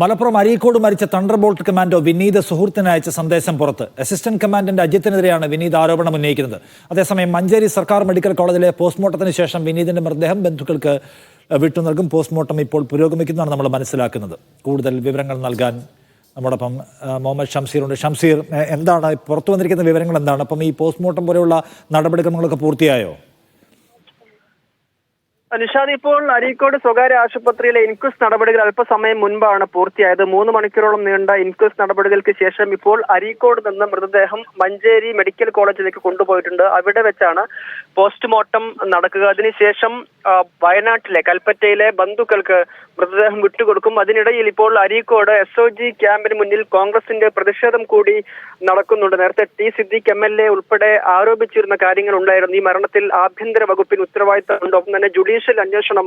മലപ്പുറം അരീക്കോട് മരിച്ച thunder bolt commando Vineeth സുഹൃത്തിന് അയച്ച സന്ദേശം പുറത്ത്. അസിസ്റ്റന്റ് കമാൻഡന്റ് അജിത്തിനെതിരെയാണ് വിനീത് ആരോപണം ഉന്നയിക്കുന്നത്. അതേസമയം മഞ്ചേരി സർക്കാർ മെഡിക്കൽ കോളേജിലെ പോസ്റ്റ്മോർട്ടത്തിന് ശേഷം വിനീതിന്റെ മൃതദേഹം ബന്ധുക്കൾക്ക് വിട്ടു നൽകും പോസ്റ്റ്മോർട്ടം ഇപ്പോൾ പുരോഗമിക്കുന്നതാണ് നമ്മൾ മനസ്സിലാക്കുന്നത്. കൂടുതൽ വിവരങ്ങൾ നൽകാൻ നമ്മോടൊപ്പം മുഹമ്മദ് ഷംസീറുണ്ട്. ഷംസീർ എന്താണ് പുറത്തു വന്നിരിക്കുന്ന വിവരങ്ങൾ എന്താണ്? അപ്പം ഈ പോസ്റ്റ്മോർട്ടം പോലെയുള്ള നടപടിക്രമങ്ങളൊക്കെ പൂർത്തിയായോ? നിഷാദ് ഇപ്പോൾ അരീക്കോട് സ്വകാര്യ ആശുപത്രിയിലെ ഇൻക്വസ്റ്റ് നടപടികൾ അല്പസമയം മുൻപാണ് പൂർത്തിയായത്. മൂന്ന് മണിക്കൂറോളം നീണ്ട ഇൻക്വസ്റ്റ് നടപടികൾക്ക് ശേഷം ഇപ്പോൾ അരീക്കോട് നിന്ന് മൃതദേഹം മഞ്ചേരി മെഡിക്കൽ കോളേജിലേക്ക് കൊണ്ടുപോയിട്ടുണ്ട്. അവിടെ വെച്ചാണ് പോസ്റ്റ്മോർട്ടം നടക്കുക. അതിനുശേഷം വയനാട്ടിലെ കൽപ്പറ്റയിലെ ബന്ധുക്കൾക്ക് മൃതദേഹം വിട്ടുകൊടുക്കും. അതിനിടയിൽ ഇപ്പോൾ അരീക്കോട് എസ് ഒ ജി ക്യാമ്പിന് മുന്നിൽ കോൺഗ്രസിന്റെ പ്രതിഷേധം കൂടി നടക്കുന്നുണ്ട്. നേരത്തെ T Siddique M L A ഉൾപ്പെടെ ആരോപിച്ചിരുന്ന കാര്യങ്ങൾ ഉണ്ടായിരുന്നു ഈ മരണത്തിൽ ആഭ്യന്തര വകുപ്പിന് ഉത്തരവാദിത്തമുണ്ട്. ഒപ്പം തന്നെ ജുഡീഷ്യൽ അന്വേഷണം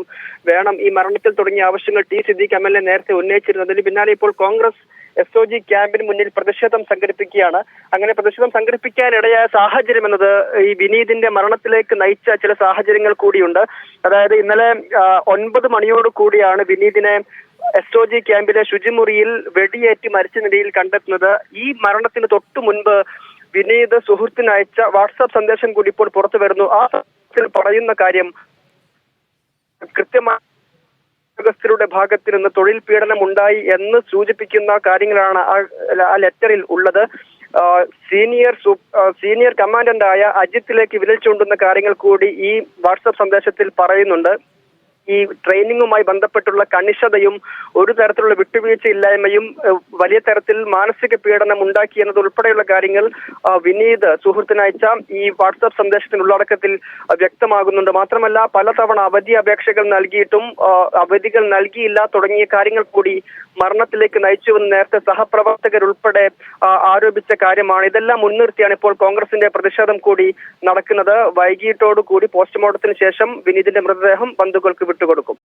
വേണം. ഈ മരണത്തിൽ തുടങ്ങിയ ആവശ്യങ്ങൾ T Siddique M L A നേരത്തെ ഉന്നയിച്ചിരുന്നു അതിന് പിന്നാലെ ഇപ്പോൾ കോൺഗ്രസ് എസ് ഒ ജി ക്യാമ്പിന് മുന്നിൽ പ്രതിഷേധം സംഘടിപ്പിക്കുകയാണ്. അങ്ങനെ പ്രതിഷേധം സംഘടിപ്പിക്കാനിടയായ സാഹചര്യം എന്നത് ഈ വിനീതിന്റെ മരണത്തിലേക്ക് നയിച്ച ചില സാഹചര്യങ്ങൾ കൂടിയുണ്ട്. അതായത് ഇന്നലെ ഒൻപത് മണിയോട് കൂടിയാണ് വിനീതിനെ എസ് ഒ ജി ക്യാമ്പിലെ ശുചിമുറിയിൽ വെടിയേറ്റ് മരിച്ച നിലയിൽ കണ്ടെത്തുന്നത്. ഈ മരണത്തിന് തൊട്ടു മുൻപ് വിനീത് സുഹൃത്തിന് അയച്ച വാട്സാപ്പ് സന്ദേശം കൂടി ഇപ്പോൾ പുറത്തു വരുന്നു. ആ പറയുന്ന കാര്യം കൃത്യമായി ഉദ്യോഗസ്ഥരുടെ ഭാഗത്ത് നിന്ന് തൊഴിൽ പീഡനം ഉണ്ടായി എന്ന് സൂചിപ്പിക്കുന്ന കാര്യങ്ങളാണ് ആ- ലെറ്ററിൽ ഉള്ളത്. സീനിയർ സീനിയർ കമാൻഡന്റായ അജിത്തിലേക്ക് വിരൽ ചൂണ്ടുന്ന കാര്യങ്ങൾ കൂടി ഈ വാട്സപ്പ് സന്ദേശത്തിൽ പറയുന്നുണ്ട്. ഈ ട്രെയിനിങ്ങുമായി ബന്ധപ്പെട്ടുള്ള കണിശതയും ഒരു തരത്തിലുള്ള വിട്ടുവീഴ്ച ഇല്ലായ്മയും വലിയ തരത്തിൽ മാനസിക പീഡനം ഉണ്ടാക്കി എന്നതുൾപ്പെടെയുള്ള കാര്യങ്ങൾ വിനീത് സുഹൃത്തിനയച്ച ഈ വാട്സാപ്പ് സന്ദേശത്തിന്റെ ഉള്ളടക്കത്തിൽ വ്യക്തമാകുന്നുണ്ട്. മാത്രമല്ല പലതവണ അവധി അപേക്ഷകൾ നൽകിയിട്ടും അവധികൾ നൽകിയില്ല തുടങ്ങിയ കാര്യങ്ങൾ കൂടി മരണത്തിലേക്ക് നയിച്ചുവെന്ന് നേരത്തെ സഹപ്രവർത്തകരുൾപ്പെടെ ആരോപിച്ച കാര്യമാണ്. ഇതെല്ലാം മുൻനിർത്തിയാണ് ഇപ്പോൾ കോൺഗ്രസിന്റെ പ്രതിഷേധം കൂടി നടക്കുന്നത്. വൈകിട്ടോടു കൂടി പോസ്റ്റ്മോർട്ടത്തിന് ശേഷം വിനീതിന്റെ മൃതദേഹം ബന്ധുക്കൾക്ക് വിട്ടുകൊടുക്കും